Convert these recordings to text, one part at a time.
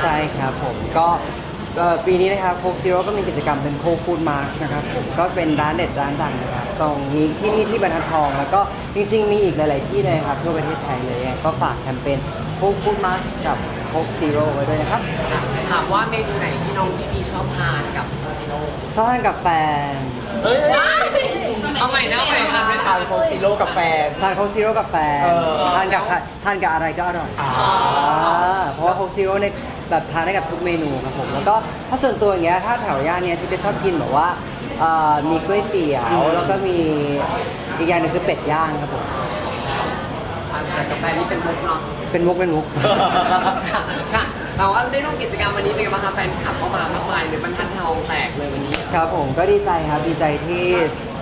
ใช่ครับผมก็ก็ปีนี้นะครับโคกซีโร่ก็มีกิจกรรมเป็นโคฟูดมาร์ชนะครับผมก็เป็นร้านเด็ดร้านดังนะครับตรงนี้ที่นี่ที่บรรทัดทอง แล้วก็จริง ๆ มีอีกหลาย ๆ ที่เลยครับทั่วประเทศไทยเลย ก็ฝากแคมเปญโคฟูดมาร์ชกับโคกซีโร่ไว้ด้วยนะครับ ถามว่าเมนูไหนที่น้องพี่พีชอบทานกับซีโร่ชอบทานกับแฟน เอ้ย เอาใหม่นะเอาใหม่ทานไม่ทาทานนโคกซีโร่กับแฟน ทานโคกซีโร่กับแฟนเออ ทานกับทานกับอะไรก็อร่อยอ่าอ่าเพราะว่าโคกซีโร่เนี่ยแบบทานได้กับทุกเมนูครับผมแล้วก็ถ้าส่วนตัวอย่างเงี้ยถ้าแถวย่านเนี้ยที่จะชอบกินแบบว่าเอ่อมีก๋วยเตี๋ยวแล้วก็มีอีกอย่างหนึงคือเป็ดย่างครับผมทานแต่กาแฟนี่เป็นมุกเนาะเป็นมุกเป็นมุก ค่ะค่ะแต่ว่าได้ร่วมกิจกรรมวันนี้เป็นไงบ้างคะแฟนคลับเข้ามามากมายเลยบรรทัดทองแตกเลยวันนี้ ครับผมก็ดีใจครับดีใจที่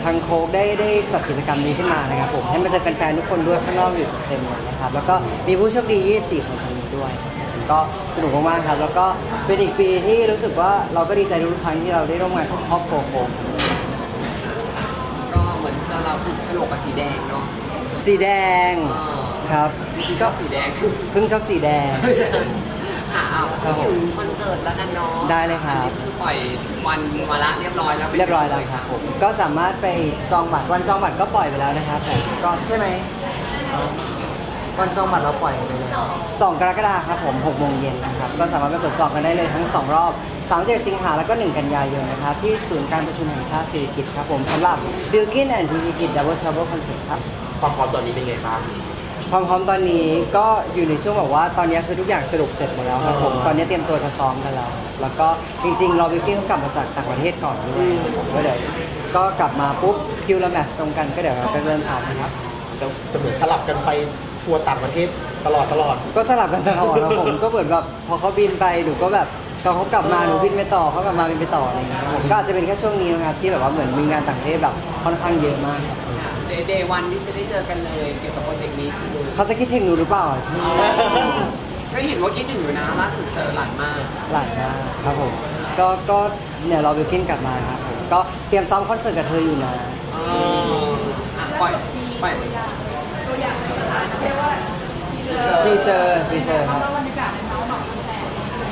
ทางโค้กได้ได้จัดกิจกรรมนี้ขึ้นมานะครับผมให้มันจะเป็นแฟนๆทุกคนด้วยข้างนอกอยู่เต็มเลยนะครับแล้วก็มีผู้โชคดี 24 คนทางนี้ด้วยก็สนุกมากๆครับ แล้วก็เป็นอีกปีที่รู้สึกว่าเราก็ดีใจทุกครั้งที่เราได้ร่วมงานกับครอบครัวโค้กก็เหมือนเราถูกโฉลกกับสีแดงเนาะสีแดงเออครับพี่ชอบสีแดงเพิ่งชอบสีแดง ค่ะเอาครับผมถึงคอนเสิร์ตแล้วกันเนาะได้เลยครับ อันนี้คือปล่อยวันวาระเรียบร้อยแล้วเรียบร้อยแล้วครับผมก็สามารถไปจองบัตรวันจองบัตรก็ปล่อยไปแล้วนะครับผมก็ใช่ไหมวันจองบัตรเราปล่อยไปเลย2กรกฎาคมครับผม6โมงเย็นนะครับก็สามารถไปกดจองกันได้เลยทั้ง 2 รอบ31สิงหาแล้วก็ 1 กันยายนนะครับที่ศูนย์การประชุมแห่งชาติสิริกิติ์ครับผมสำหรับ b i l k i n and p p k i t Double Trouble Concert ครับ ความพร้อมตอนนี้เป็นไงบ้าง ความพร้อมตอนนี้ก็อยู่ในช่วงแบบว่าตอนนี้คือทุกอย่างสรุปเสร็จหมดแล้วครับผมอ่าตอนนี้เตรียมตัวจะซ้อมกันแล้ว แล้วก็จริงๆรอบิวกิ้งกลับมาจากต่างประเทศก่อนด้วยผมก็เดี๋ยวก็กลับมาปุ๊บคิวและแมทช์ตรงกันก็เดี๋ยวเราจะเริ่มซ้อมนะครับแต่แต่เหมือนสลับกันไปทัวร์ต่างประเทศตลอดตลอด ก็สลับกันตลอดแล้วผมก็เหมือนแบบพอเขาบินไปหนูก็แบบตอนเขากลับมาหนูบินไปต่อเขากลับมาบินไปต่ออะไรอย่างเงี้ยครับผมก็อาจจะเป็นแค่ช่วงนี้นะครับที่แบบว่าเหมือนมีงานต่างประเทศแบบค่อนข้างเยอะมากครับ เดย์เดย์วันที่จะได้เจอกันเลยเกี่ยวกับโปรเจกต์นี้คือเขาจะคิดถึงหนูหรือเปล่าพี่ก็เห็นว่าคิดถึงอยู่นะล่าสุดเจอหลานมากหลายมากครับผมก็ก็เนี่ยเราบิวกินกลับมาครับผมก็เตรียมซ้อมคอนเสิร์ตกับเธออยู่นะเอออะปล่อยปล่อยทีเซอร์ทีเซอร์ครับ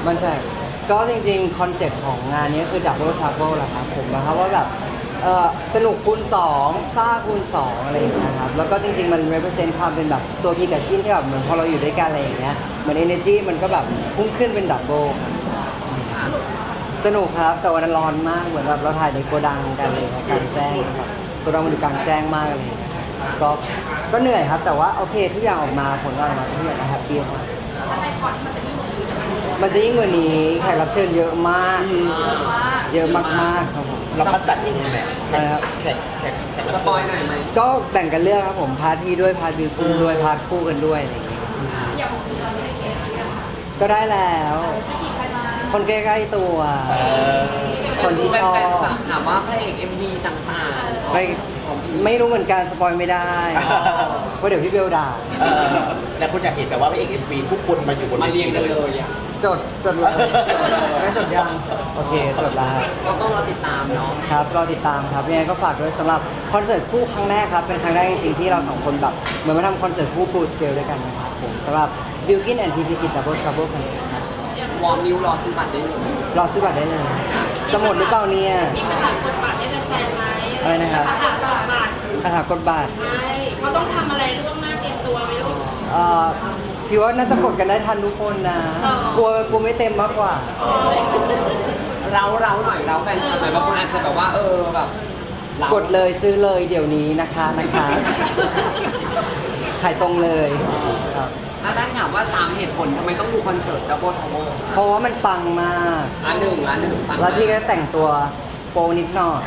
มันใช่ก็จริงๆ คอนเซ็ปต์ของงานนี้คือ Double Trouble แหละครับผมนะครับว่าแบบเออสนุกคูณ2ซ่าคูณ2อะไรอย่างเงี้ยครับแล้วก็จริงๆมัน represent ความเป็นแบบตัวพีกับกินที่แบบเหมือนพอเราอยู่ด้วยกันอะไรอย่างเงี้ยเหมือน energy มันก็แบบพุ่งขึ้นเป็น double สนุกครับ แต่วันนั้นร้อนมากเหมือนแบบเราถ่ายในโกดังกันเลยครับกลางแจ้งครับโกดังมันอยู่กลางแจ้งมากเลย ก็ก็เหนื่อยครับ แต่ว่าโอเคทุกอย่างออกมาผลก็ออกมาทุกอย่างก็แฮปปี้มากมันจะยิ่งกว่านี้แขกรับเชิญเยอะมาก เยอะมากๆครับผม เราคัดสรรเองไหมอะไรครับแขกแขกแขกสรับปเชิอยญหน่อยไหมก็แบ่งกันเลือกครับผมพาร์ทพี่ด้วยพาร์ทบิวคู่ด้วยพาร์ทคู่กันด้วยอะไรอย่างเงี้ยก็ได้แล้วคนใกล้ๆตัว เออคนที่ชอแฟนบๆถามว่าพระเอก MV ต่างๆไม่ไม่รู้เหมือนกันสปอยไม่ได้เพราะเดี๋ยวพี่เบลด่า เออแล้วคุณอยากเห็นแบบว่าพระเอกเอ็มวีทุกคนมาอยู่บนมาเวเรีทียงกันเลยอะ จดจดเลยไม่จดยังโอเคจดแล้วครับก็ต้องรอติดตามเนาะครับรอติดตามครับยังไงก็ฝากด้วยสำหรับคอนเสิร์ตคู่ครั้งแรกครับเป็นครั้งแรกจริงๆที่เราสองคนแบบเหมือนมาทำคอนเสิร์ตคู่ full scale ด้วยกันนะครับผมสำหรับ b i l k i n and p p k i d Double Trouble Concert ครับวอร์มนิ้วรอซื้อบัตรได้เลยรอซื้อบัตรได้เลยจะหมดหรือเปล่าเนี่ยมีคำถามกดบัตรให้แฟนๆไหมอะไรนะครับคำถามกดบัตรคาถากดบัตรไหมเขาต้องทำอะไรล่วงหน้าเตรียมตัวไหมลูกเอ่อ พี่ว่าน่าจะกดกันได้ทันทุกคนนะอ๋อกลัวกลัวไม่เต็มมากกว่า เราเราหน่อยเราแฟนคลับหน่อยบางคนอาจจะแบบว่าเออแบบเรากดเลยซื้อเลยเดี๋ยวนี้นะคะนะคะขายตรงเลยครับถ้าได้ถามว่า3เหตุผลทำไมต้องดูคอนเสิร์ตดับเบิลทาวเวอร์เพราะว่ามันปังมากอันหนึ่งอันหนึ่งปังแล้วพี่ก็แต่งตัวโปนิดหน่อย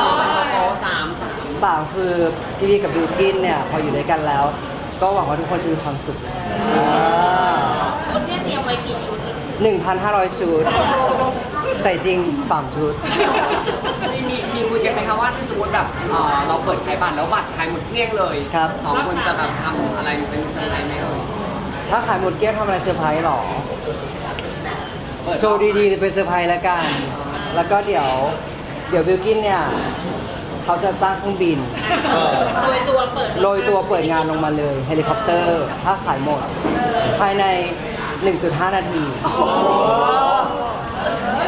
สองโอ้สามสามสามคือพี่พีกับบิวกินเนี่ยพออยู่ด้วยกันแล้ว ก็หวังว่าทุกคนจะมีความสุขชุดเนี่ยเตรียมไว้กี่ชุด1,500 ชุด ใส่จริง 3 ชุด มีมีมีคุยกันไหมคะว่าถ้าสมมติแบบเอ่อเราเปิดขายบัตรแล้วบัตรขายหมดเกลี้ยงเลยครับ สองคนจะแบบทำอะไรเป็นเซอร์ไพรส์ไหมเอ่ยถ้าขายหมดเกลี้ยงทำอะไรเซอร์ไพรส์หรอ เปิโชว์ดีๆเป็นเซอร์ไพรส์แล้วกัน แล้วก็เดี๋ยว เดี๋ยวบิวกินเนี่ย เขาจะจ้างเครื่องบิน เออโดยตัวเปิดโรยตัวเปิดงานลงมาเลยเฮลิคอปเตอร์ ถ้าขายหมด ภายใน 1.5 นาที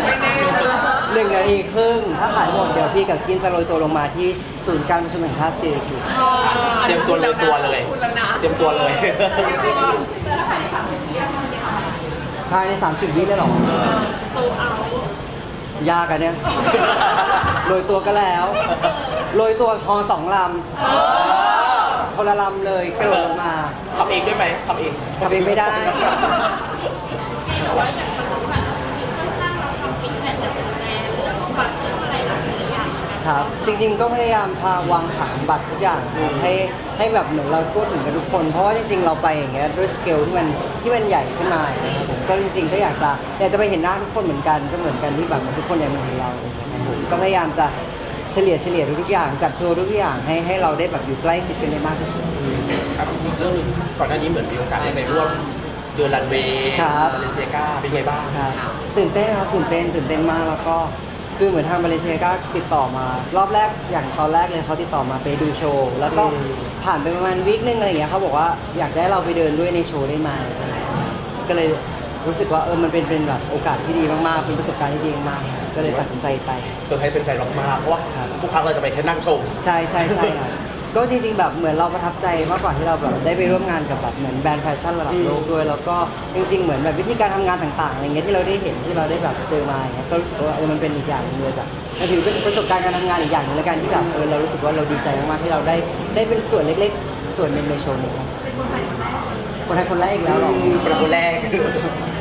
ไม่แน่นะหนึ่งนาทีครึ่งถ้าขายหมดเดี๋ยวพี่กับกินจะโรยตัวลงมาที่ศูนย์การประชุมแห่งชาติสิริกิติ์เตรียมตัวเลยตัวเลยพูดแล้วนะเตรียมตัวเลยภายใน 30วิเลยเหรอ โซเอา ยากอะเนี่ยโรยตัวก็แล้วโรยตัวคอสองลำคนละลำเลยกระโดดลงมาขับเองด้วยไหมขับเองขับเองไม่ได้ แต่ว่าอย่าง ครับ จริงๆก็พยายามพาวางผังบัตรทุกอย่างให้ให้แบบเหมือนเราทั่วถึงกันทุกคน เพราะว่าจริงๆเราไปอย่างเงี้ยด้วยสเกลที่มันที่มันใหญ่ขึ้นมาอย่างเงี้ยครับผมก็จริงๆก็อยากจะอยากจะไปเห็นหน้าทุกคนเหมือนกันก็เหมือนกันที่แบบทุกคนอยากมาเห็นเราอย่างเงี้ยครับผมก็พยายามจะเฉลี่ยเฉลี่ยทุกๆอย่างจัดโชว์ทุกอย่างให้ให้เราได้แบบอยู่ใกล้ชิดกันได้มากที่สุดครับอีกเรื่องหนึงก่อนหน้านี้เหมือนมีโอกาสได้ไปร่วมเดินรันเวย์ครับ มาเลเซียกาเป็นไงบ้าง ครับตื่นเต้นครับตื่นเต้นตื่นเต้นมากแล้วก็ คือเหมือนทางมาเลเซียก็ติดต่อมา รอบแรกอย่างตอนแรกเลยเขาติดต่อมาไปดูโชว์ แล้วก็อืมผ่านไปประมาณวีคนึงอะไรอย่างเงี้ยเขาบอกว่าอยากได้เราไปเดินด้วยในโชว์ได้ไหมก็เลยรู้สึกว่าเออมันเป็นเป็นแบบโอกาสที่ดีมากๆ เป็นประสบการณ์ที่ดีมากๆก็เลยตัดสินใจไปเซอร์ไพรส์เป็นแฟนๆมากๆเพราะว่าครับทุกครั้งเราจะไปแค่นั่งชม ใช่ใช่ใช่ครับ ก็จริงๆแบบเหมือนเราประทับใจมากกว่าที่เราแบบได้ไปร่วมงานกับแบบเหมือนแบรนด์แฟชั่นระดับโลกด้วย แล้วก็จริงๆเหมือนแบบวิธีการทำงานต่างๆอะไรเงี้ยที่เราได้เห็นที่เราได้แบบเจอมาอย่างเงี้ยก็รู้สึกว่าเออมันเป็นอีกอย่างหนึงเลยแบบมันถือเป็นประสบการณ์การทำงานอีกอย่างหนึงแล้วกันที่แบบเออเรารู้สึกว่าเราดีใจมากๆที่เราได้ได้เป็นส่วนเล็กๆ ส่วนหนึ่งในโชว์นี้ครับคนไทยคนแรกอีกแล้วเหรอ เป็นคนแรก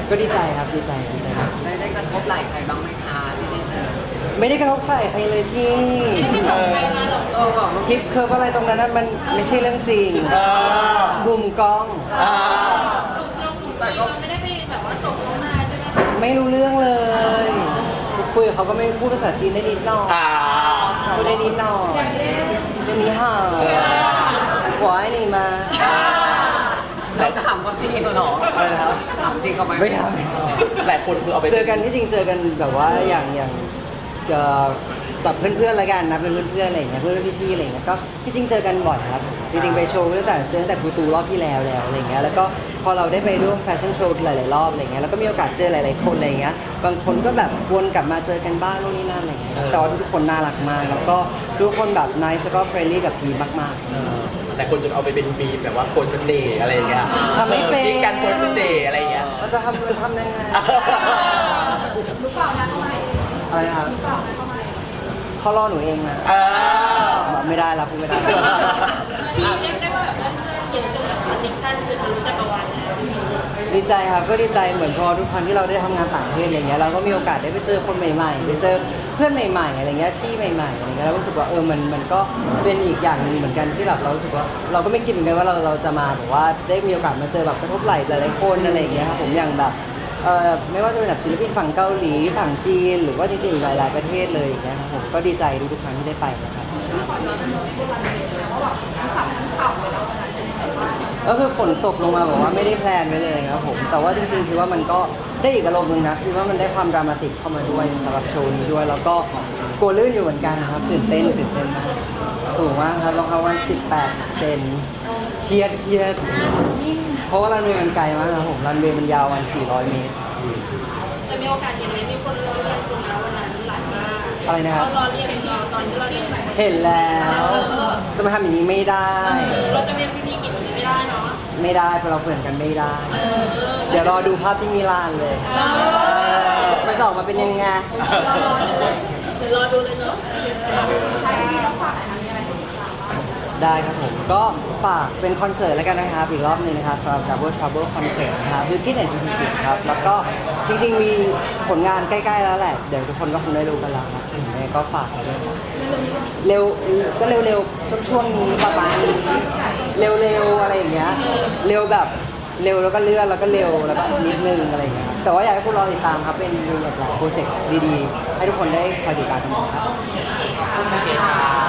ก็ดีใจครับดีใจดีใจครับ ได้ได้กระทบไหล่ใครบ้างไหมคะ ไม่ได้กระทบใส่ใครเลยที่ไม่บอกใครมาหรอกเออแบบคลิปเคิร์ฟอะไรตรงนั้นนะมันไม่ใช่เรื่องจริงเออบุมกล้อง อ่าแต่ก็ไม่ได้ไปแบบว่าตกลงมาใช่ไหมคะไม่รู้เรื่องเลย คุยกับเขาก็ไม่พูดภาษาจีนได้นิดหน่อยอ่าพูดได้นิดหน่อยจะมีห่าหัวไอ้นี่มาเราถามความจริงเหรออะไรนะครับถามจริงเขาไหมไม่ทหลายคนคือเอาไปำเจอกันที่จริงเจอกันแบบว่าอย่างอย่าง เอ่อแบบเพื่อนๆละกันนะเป็นเพื่อนๆอะไรอย่างเงี้ยเพื่อนๆพี่ๆอะไรอย่างเงี้ยก็ที่จริงเจอกันบ่อยครับจริงๆไปโชว์ตั้งแต่เจอตั้งแต่ครูตูรอบที่แล้วแล้วอะไรอย่างเงี้ยแล้วก็พอเราได้ไปร่วมแฟชั่นโชว์หลายๆรอบอะไรอย่างเงี้ยแล้วก็มีโอกาสเจอหลายๆคนอะไรอย่างเงี้ยบางคนก็แบบวนกลับมาเจอกันบ้างนู่นนี่นั่นอะไรอย่างเงี้ยแต่ว่าทุกๆคนน่ารักมากแล้วก็ทุกคนแบบน c e แล้วก็เฟรนลี่กับพีมากๆ เออหลายคนจะเอาไปเป็นมีมแบบว่าโปรยเสน่ห์อะไรอย่างเงี้ยทำไม่เป็นมีการโปรยเสน่ห์อะไรอย่างเงี้ย เราจะทำมันทำยังไง อะไรนะครับเขารอหนูเองนะเออไม่ได้แล้วพูดไม่ได้มีเรียกได้ว่าแบบเพื่อนๆเยอะจนแบบคอนเนคชั่นคือทะลุจักรวาลแล้ว ดีใจครับก็ดีใจเหมือนพอทุกครั้งที่เราได้ทำงานต่างประเทศอะไรเงี้ยเราก็มีโอกาสได้ไปเจอคนใหม่ๆไปเจอเพื่อนใหม่ๆอะไรเงี้ยที่ใหม่ๆอะไรเงี้ยเรารู้สึกว่าเออมันมันก็เป็นอีกอย่างหนึ่งเหมือนกันที่แบบเรารู้สึกว่าเราก็ไม่คิดเหมือนกันว่าเราเราจะมาแบบว่าได้มีโอกาสมาเจอแบบกระทบไหล่หลายๆคนอะไรอย่างเงี้ยครับผมอย่างแบบ เออไม่ว่าจะเป็นแบบศิลปินฝั่งเกาหลีฝั่งจีน หรือว่าจริงๆอีกหลายๆประเทศเลยอย่างเงี้ยครับผมก็ดีใจทุกๆครั้งที่ได้ไปนะครับก็คือฝนตกลงมาแบบว่าไม่ได้แพลนไว้เลยครับผมแต่ว่าจริงๆคือว่ามันก็ได้อีกอารมณ์หนึงนะคือว่ามันได้ความดรามาติกเข้ามาด้วยสำหรับโชว์นี้ด้วย แล้วก็กลัวลื่นอยู่เหมือนกันนะครับตื่นเต้นตื่นเต้นมากสูงมากครับรองเท้าวัน 18 เซนเครียดเครียด เพราะว่ารันเวย์มันไกลมากครับผมรันเวย์มันยาววัน 400 เมตร จะมีโอกาสเห็นไหมมีคนรอเรียกคุณแล้ววันนั้นหลายมากอะไรนะครับ เขารอเรียกเราตอนที่เราเรียนไปเห็นแล้ว จะมาทำอย่างนี้ไม่ได้ เราจะเรียกพี่ๆกินไม่ได้เนาะไม่ได้เพราะเราเพื่อนกันไม่ได้ เดี๋ยวรอดูภาพที่มิลานเลยมันจะออกมาเป็นยังไง เดี๋ยวรอดูเลยเนาะ ได้ครับผมก็ฝากเป็นคอนเสิร์ตแล้วกันนะครับ อีกรอบหนึงนะครับสำหรับ Double Trouble Concert นะครับ b i l k i n and p p ครับ แล้วก็จริงๆมีผลงานใกล้ๆแล้วแหละ เดี๋ยวทุกคนก็คงได้รู้กันแล้วครับยังไงก็ฝากไว้ด้วยครับเร็วก็เร็วๆช่วงช่วงนี้ประมาณนี้เร็วๆอะไรอย่างเงี้ยเร็วแบบเร็วแล้วก็เลื่อนแล้วก็เร็วแล้วก็นิดนึงอะไรอย่างเงี้ยครับแต่ว่าอยากให้คุณรอติดตามครับเป็นมีหลายโปรเจกต์ดีๆ ให้ทุกคนได้คอยติดตามกันนะครับโอเคค่ะ